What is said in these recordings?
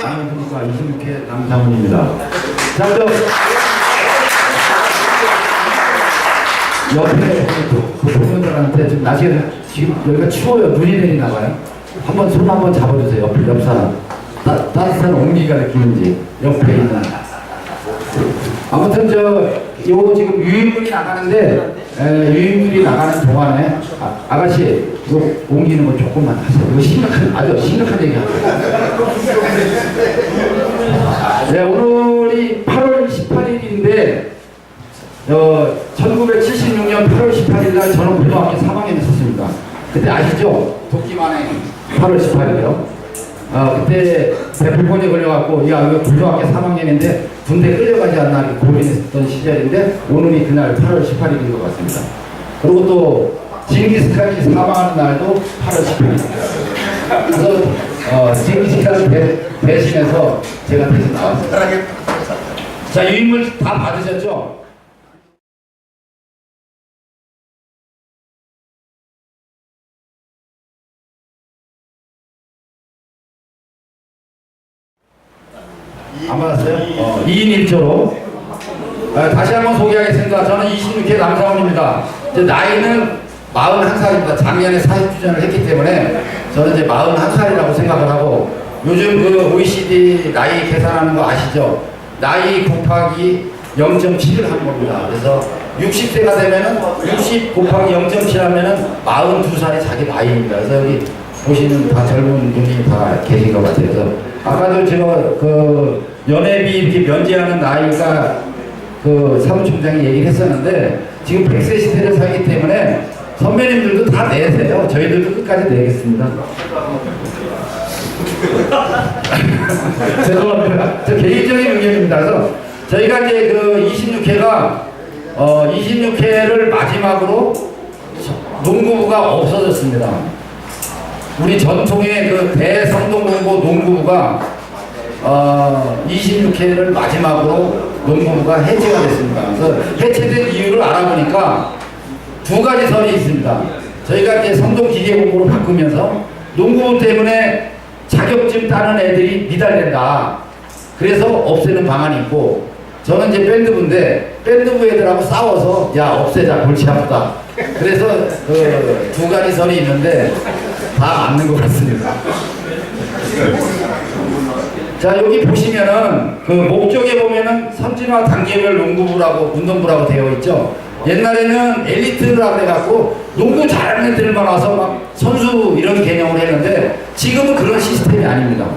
안녕하십니까 26회 남상훈입니다. 자, 저 옆에 그, 그 동료들한테 지금 날씨가 지금 여기가 추워요. 눈이 내리나 봐요. 한번 손 한번 잡아주세요. 옆, 옆 사람. 따, 따뜻한 온기가 느끼는지 옆에 있는. 아무튼 저 요거 지금 유인물이 나가는데 에, 유인물이 나가는 동안에 아, 아가씨 이거 옮기는 거 조금만 하세요. 이거 심각한 아주 심각한 얘기하고. 네, 오늘이 8월 18일인데, 어, 1976년 8월 18일 날 저는 고등학교 3학년에 있었습니다. 그때 아시죠? 도끼만행 8월 18일이요. 어, 그때 배불pon에 걸려갖고, 야, 이거 고등학교 3학년인데 군대 끌려가지 않나 고민했던 시절인데, 오늘이 그날 8월 18일인 것 같습니다. 그리고 또, 징기스칸이 사망하는 날도 8월 18일입니다. 그래서, 어, 징기스칸을 대, 대신해서 제가 대신 나왔습니다. 자, 유인물 다 받으셨죠? 안 받았어요? 어, 2인 1조로. 다시 한번 소개하겠습니다. 저는 26회 남사원입니다. 이제 나이는 41살입니다. 작년에 40주년을 했기 때문에 저는 이제 41살이라고 생각을 하고 요즘 그 OECD 나이 계산하는 거 아시죠? 나이 곱하기 0.7을 하는 겁니다. 그래서 60세가 되면은 60 곱하기 0.7 하면은 42살이 자기 나이입니다. 그래서 여기 보시는 다 젊은 분이 다 계신 것 같아요. 그래서 아까도 제가 그 연회비 이렇게 면제하는 나이가 그 사무총장이 얘기를 했었는데 지금 100세 시대를 살기 때문에 선배님들도 다 내세요. 저희들도 끝까지 내겠습니다. 죄송합니다. 저 개인적인 의견입니다. 그래서 저희가 이제 그 26회가 어 26회를 마지막으로 농구부가 없어졌습니다. 우리 전통의 그 대성동농고 농구부가 어 26회를 마지막으로 농구부가 해체가 됐습니다. 그래서 해체된 이유를 알아보니까 두 가지 설이 있습니다. 저희가 이제 성동기계공부로 바꾸면서 농구부 때문에 자격증 따는 애들이 미달된다. 그래서 없애는 방안이 있고 저는 이제 밴드부인데 밴드부 애들하고 싸워서 야 없애자 골치 아프다. 그래서 그 두 가지 설이 있는데 다 맞는 것 같습니다. 자 여기 보시면은 그 목적에 보면은 선진화 단계별 농구부라고 운동부라고 되어 있죠. 옛날에는 엘리트라 그래갖고 농구 잘하는 애들만 와서 막 선수 이런 개념을 했는데 지금은 그런 시스템이 아닙니다.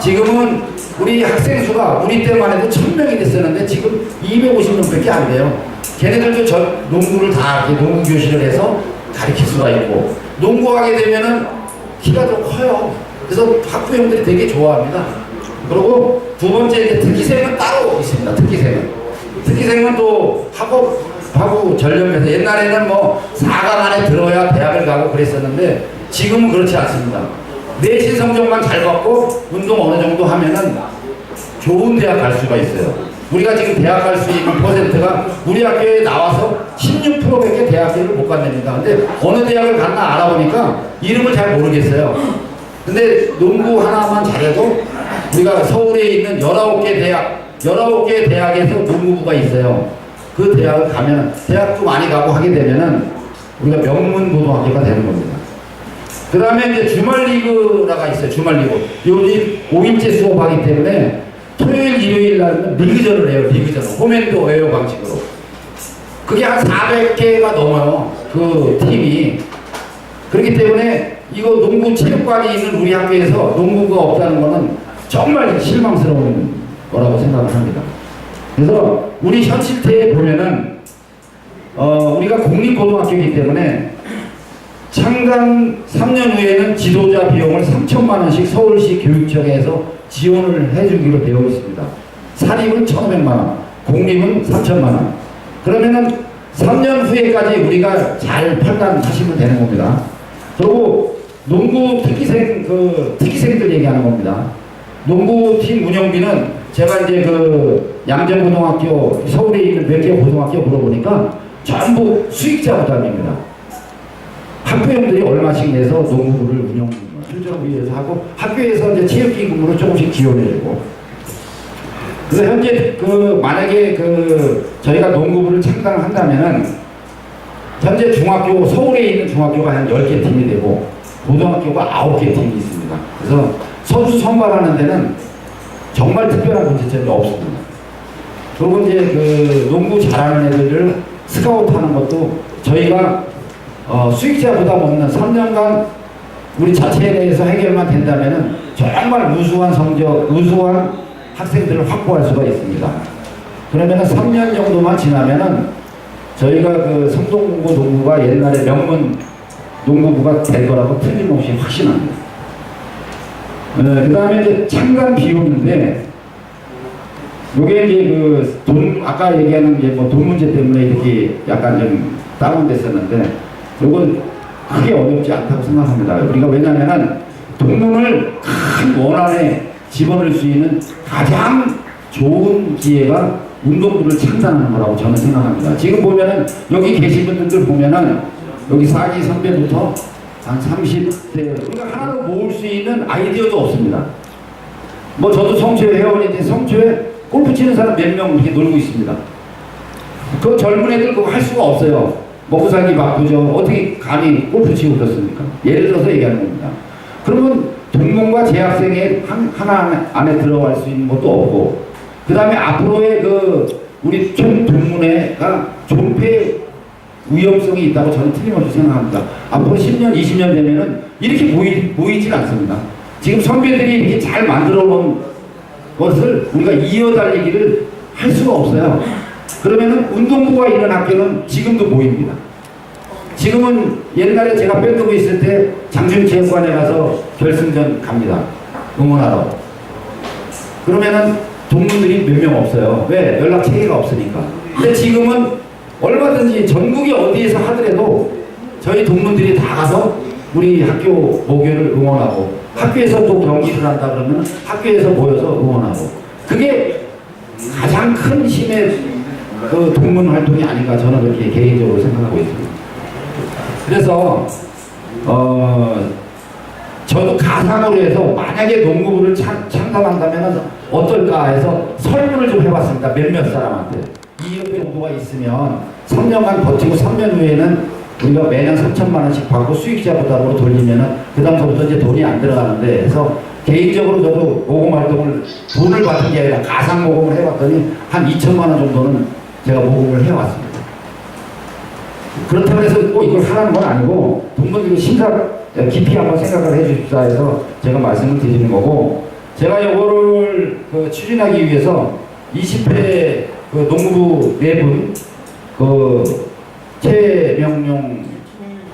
지금은 우리 학생 수가 우리 때만 해도 천 명이 됐었는데 지금 250명 밖에 안 돼요. 걔네들도 저 농구를 다 농구 교실을 해서 가르칠 수가 있고 농구하게 되면은 키가 좀 커요. 그래서 학부형들이 되게 좋아합니다. 그리고 두 번째 이제 특기생은 따로 있습니다. 특기생은. 특기생은 또 학업 하고 전념해서 옛날에는 뭐 4강 안에 들어야 대학을 가고 그랬었는데 지금은 그렇지 않습니다. 내신 성적만 잘 받고 운동 어느 정도 하면은 좋은 대학 갈 수가 있어요. 우리가 지금 대학 갈 수 있는 퍼센트가 우리 학교에 나와서 16%밖에 대학교를 못 간답니다. 근데 어느 대학을 갔나 알아보니까 이름을 잘 모르겠어요. 근데 농구 하나만 잘해도 우리가 서울에 있는 19개 대학, 19개 대학에서 농구부가 있어요. 그 대학을 가면, 대학도 많이 가고 하게 되면은 우리가 명문 고등학교가 되는 겁니다. 그 다음에 이제 주말 리그라가 있어요. 주말 리그. 요즘 5일째 수업하기 때문에 토요일, 일요일 날은 리그전을 해요. 리그전. 홈앤드 어웨어 방식으로. 그게 한 400개가 넘어요. 그 팀이. 그렇기 때문에 이거 농구 체육관이 있는 우리 학교에서 농구가 없다는 거는 정말 실망스러운 거라고 생각을 합니다. 그래서 우리 현실태에 보면은 어, 우리가 공립고등학교이기 때문에 창단 3년 후에는 지도자 비용을 3천만 원씩 서울시 교육청에서 지원을 해주기로 되어 있습니다. 사립은 1,500만 원, 공립은 3천만 원. 그러면은 3년 후에까지 우리가 잘 판단하시면 되는 겁니다. 그리고 농구 특기생 그 특기생들 얘기하는 겁니다. 농구팀 운영비는 제가 이제 그 양재고등학교 서울에 있는 몇 개 고등학교 물어보니까 전부 수익자 부담입니다. 학부형들이 얼마씩 내서 농구부를 운영 실적을 위해서 하고 학교에서 이제 체육기금으로 조금씩 지원해주고 그래서 현재 그 만약에 그 저희가 농구부를 창단한다면은 현재 중학교 서울에 있는 중학교가 한 10개 팀이 되고 고등학교가 9개 팀이 있습니다. 그래서 선수 선발하는 데는 정말 특별한 문제점이 없습니다. 그리고 이제 그 농구 잘하는 애들을 스카우트하는 것도 저희가 어, 수익자 부담 없는 3년간 우리 자체에 대해서 해결만 된다면은 정말 우수한 성적, 우수한 학생들을 확보할 수가 있습니다. 그러면은 3년 정도만 지나면은 저희가 그 성동공고 농구가 옛날에 명문 농구부가 될 거라고 틀림없이 확신합니다. 그 다음에 이제 창단 비용인데 요게 이제 그 돈 아까 얘기하는 게 뭐 돈 문제 때문에 이렇게 약간 좀 다운됐었는데 요건 크게 어렵지 않다고 생각합니다. 우리가 왜냐하면은 동문을 큰 원안에 집어넣을 수 있는 가장 좋은 기회가 운동부를 창단하는 거라고 저는 생각합니다. 지금 보면은 여기 계신 분들 보면은 여기 사기 선배부터 한 30대 우리가 하나로 모을 수 있는 아이디어도 없습니다. 뭐 저도 성초에 회원인데 성초에 골프 치는 사람 몇 명 이렇게 놀고 있습니다. 그 젊은 애들 그거 할 수가 없어요. 먹고 살기 바쁘죠. 어떻게 감히 골프 치고 그렇습니까? 예를 들어서 얘기하는 겁니다. 그러면 동문과 재학생의 한, 하나 안에 들어갈 수 있는 것도 없고, 그 다음에 앞으로의 그 우리 총 동문회가 존폐 위험성이 있다고 저는 틀림없이 생각합니다. 앞으로 10년, 20년 되면은 이렇게 모이, 모이질 않습니다. 지금 선배들이 이렇게 잘 만들어 놓은 것을 우리가 이어달리기를 할 수가 없어요. 그러면은 운동부가 있는 학교는 지금도 모입니다. 지금은 옛날에 제가 밴드부 있을 때 장준체육관에 가서 결승전 갑니다. 응원하러. 그러면은 동문들이 몇 명 없어요. 왜? 연락 체계가 없으니까. 근데 지금은 얼마든지 전국이 어디에서 하더라도 저희 동문들이 다 가서 우리 학교 목요를 응원하고 학교에서 또 경기를 한다 그러면 학교에서 모여서 응원하고 그게 가장 큰 힘의 그 동문 활동이 아닌가 저는 그렇게 개인적으로 생각하고 있습니다. 그래서 어 저도 가상으로 해서 만약에 농구부를 창, 창단한다면 어떨까 해서 설문을 좀 해봤습니다. 몇몇 사람한테. 이 옆에 농구가 있으면 3년간 버티고 3년 후에는 우리가 매년 3천만 원씩 받고 수익자 부담으로 돌리면은 그 다음부터 이제 돈이 안 들어가는데 해서 개인적으로 저도 모금 활동을 돈을 받은 게 아니라 가상 모금을 해봤더니 한 2천만 원 정도는 제가 모금을 해왔습니다. 그렇다고 해서 꼭 이걸 하라는 건 아니고 동문들이 심사 깊이 한번 생각을 해주십사 해서 제가 말씀을 드리는 거고 제가 이거를 그 추진하기 위해서 20회 그 농구부 네분 그 최명용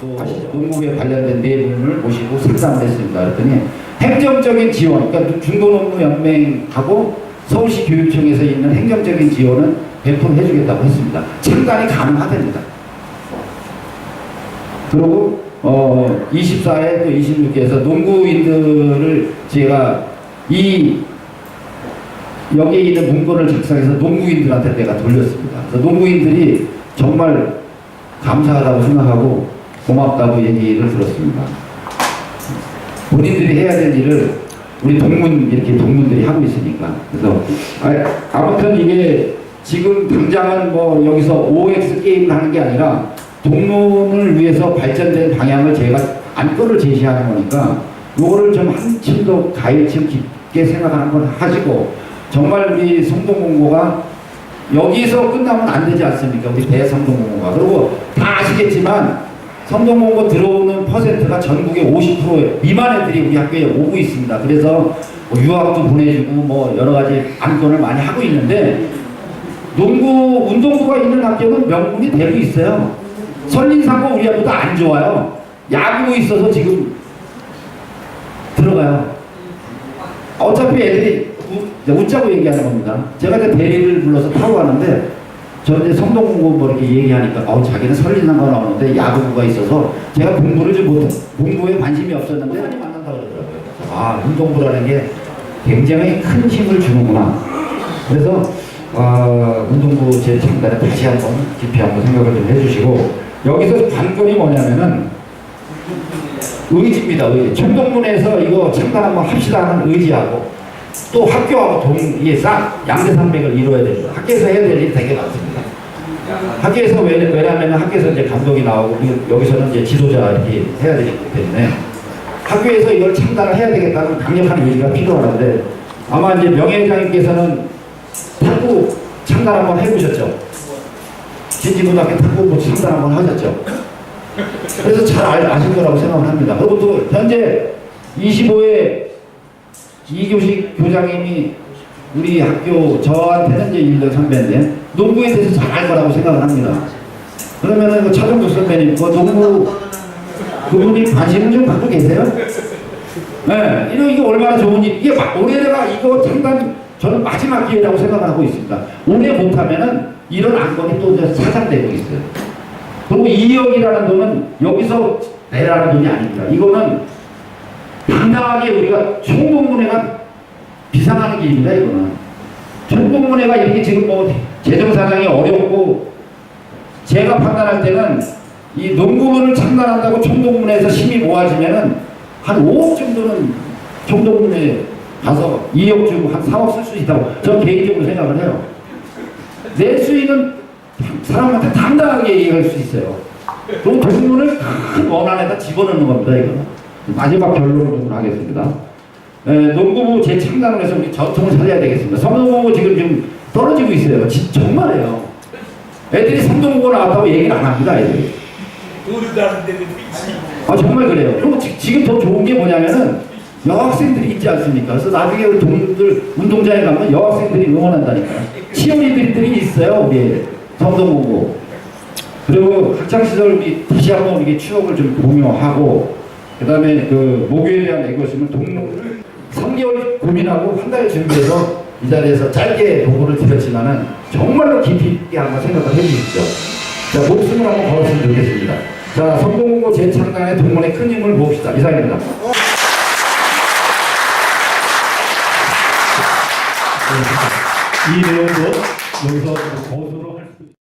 또 농구에 관련된 네 분을 모시고 상담을 했습니다. 그랬더니 행정적인 지원, 그러니까 중고농구연맹하고 서울시 교육청에서 있는 행정적인 지원은 100% 해주겠다고 했습니다. 창단이 가능하답니다. 그리고 어 24회 또 26회에서 농구인들을 제가 이 여기에 있는 문건을 작성해서 농구인들한테 내가 돌렸습니다. 농구인들이 정말 감사하다고 생각하고 고맙다고 얘기를 들었습니다. 본인들이 해야 될 일을 우리 동문 이렇게 동문들이 하고 있으니까 그래서 아, 아무튼 이게 지금 당장은 뭐 여기서 OX 게임을 하는 게 아니라 동문을 위해서 발전된 방향을 제가 안건을 제시하는 거니까 요거를 좀 한층 더 가일층 깊게 생각하는 걸 하시고 정말 우리 성동공고가 여기서 끝나면 안 되지 않습니까? 우리 대성동공고가 그리고 다 아시겠지만 성동공고 들어오는 퍼센트가 전국의 50% 미만 애들이 우리 학교에 오고 있습니다. 그래서 뭐 유학도 보내주고 뭐 여러 가지 안건을 많이 하고 있는데 농구 운동부가 있는 학교는 명분이 되고 있어요. 선린상고 우리 학교도 안 좋아요. 야구부 있어서 지금 들어가요. 어차피 애들이 우, 웃자고 얘기하는 겁니다. 제가 이제 대리를 불러서 타고 가는데 저 이제 성동공부 뭐 이렇게 얘기하니까 어 자기는 설린상고 나오는데 야구부가 있어서 제가 공부를 좀 못, 공부에 관심이 없었는데 많이 만난다 그러더라고요. 아 운동부라는 게 굉장히 큰 힘을 주는구나. 그래서 아, 운동부 재창단에 다시 한번 깊이 한번 생각을 좀 해주시고 여기서 관건이 뭐냐면은 의지입니다. 의지. 청동문에서 이거 창단 한번 합시다 하는 의지하고 또 학교하고 동 이게 싹 양대산맥을 이루어야 됩니다. 학교에서 해야 될 일이 되게 많습니다. 학교에서 왜, 왜냐하면 학교에서 이제 감독이 나오고 이- 여기서는 이제 지도자 이렇게 해야 되기 때문에 학교에서 이걸 창단을 해야 되겠다는 강력한 의지가 필요하는데 아마 이제 명예회장님께서는 탁구 창단 한번 해보셨죠? 진지고등학교 탁구 뭐 창단 한번 하셨죠? 그래서 잘 알- 아실 거라고 생각을 합니다. 그리고 또 현재 25회 이교식 교장님이 우리 학교 저한테는 이제 1년 선배인데 농구에 대해서 잘알 거라고 생각을 합니다. 그러면은 그 차정국 선배님 그 농구 그분이 관심을 좀 갖고 계세요? 네, 이거 이거 얼마나 좋은 일 이게 막 올해가 이거 상당 저는 마지막 기회라고 생각을 하고 있습니다. 올해 못하면은 이런 안건이 또 이제 사장되고 있어요. 그리고 2억이라는 돈은 여기서 내라는 돈이 아닙니다. 이거는 당당하게 우리가 총동문회가 비상하는 길입니다. 이거는 총동문회가 이렇게 지금 뭐 재정 사정이 어렵고 제가 판단할 때는 이 농구부를 창단한다고 총동문회에서 힘이 모아지면은 한 5억 정도는 총동문회 가서 2억 주고 한 4억 쓸 수 있다고 저는 개인적으로 생각을 해요. 낼수 있는 사람한테 당당하게 얘기할 수 있어요. 그럼 동문을 큰 원안에다 집어넣는 겁니다. 이거는. 마지막 결론을 좀 하겠습니다. 에, 농구부 재창단을 해서 우리 전통을 살려야 되겠습니다. 성동구부 지금 좀 떨어지고 있어요. 지, 정말이에요. 애들이 성동구부 나왔다고 얘기를 안 합니다. 애들이. 아 정말 그래요. 그리고 지, 지금 더 좋은 게 뭐냐면은 여학생들이 있지 않습니까? 그래서 나중에 우리 동들 운동장에 가면 여학생들이 응원한다니까. 치어리들이 있어요. 우리 성동구부. 그리고 학창 시절 우리 다시 한번 우리 추억을 좀 공유하고 그 다음에 그 목요에 대한 애교심을 동료를 3개월 고민하고 한 달 준비해서 이 자리에서 짧게 보고를 드렸지만은 정말로 깊이 있게 한번 생각을 해주십시오. 자 목숨을 한번 걸었으면 좋겠습니다. 자 성동공고 재창단의 동문의 큰 힘을 모읍시다. 이상입니다. 이 내용도 여기서 거수로 할 수.